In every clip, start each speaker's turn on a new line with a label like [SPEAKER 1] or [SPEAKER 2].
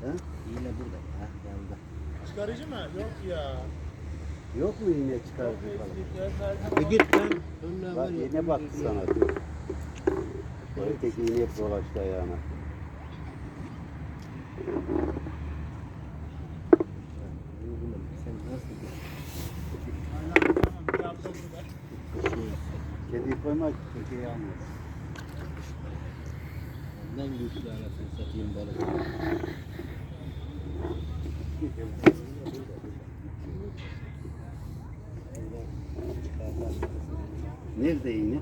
[SPEAKER 1] Ha?
[SPEAKER 2] Yine burada. Ha yanında.
[SPEAKER 3] Çıkarıcı mı? Yok ya.
[SPEAKER 1] Yok mu iğne çıkardı falan?
[SPEAKER 2] E git lan.
[SPEAKER 1] Bak iğne baktı sana. dur. O öteki iğne hep dolaştı ayağına. Kediyi koyma köpeği almaz.
[SPEAKER 2] Ondan güçlü anasını satayım balık.
[SPEAKER 1] Nerede iğne?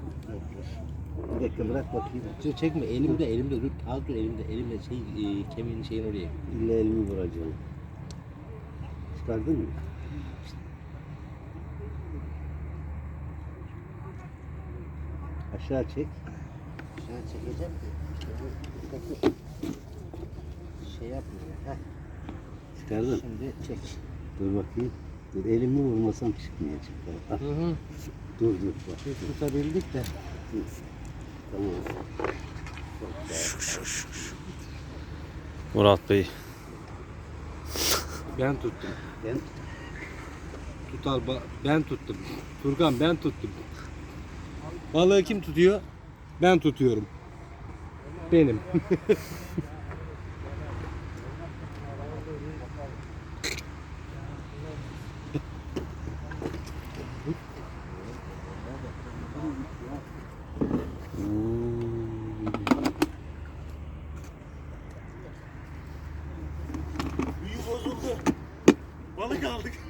[SPEAKER 1] Bir dakika bırak bakayım.
[SPEAKER 2] Ç- Çekme elimde elimde dur. Al dur elimde elimde şey e, kemiğin şeyin oraya.
[SPEAKER 1] İlle elimi vuracağım. Çıkardın mı? Aşağı çek.
[SPEAKER 2] Şöyle çekeceğim ki. Şey yapmıyor. Heh,
[SPEAKER 1] Çıkardın.
[SPEAKER 2] şimdi çek.
[SPEAKER 1] Dur bakayım. Dur elimi vurmasam çıkmayacak.
[SPEAKER 2] Hı hı.
[SPEAKER 1] dur dur bak.
[SPEAKER 2] Biz tutabildik de.
[SPEAKER 1] Tamam.
[SPEAKER 4] Murat Bey.
[SPEAKER 2] Ben tuttum.
[SPEAKER 1] Ben
[SPEAKER 2] Tutal ba- ben tuttum. Turgan ben tuttum. Balığı kim tutuyor? Ben tutuyorum. Benim. Büyü bozuldu. Balık aldık.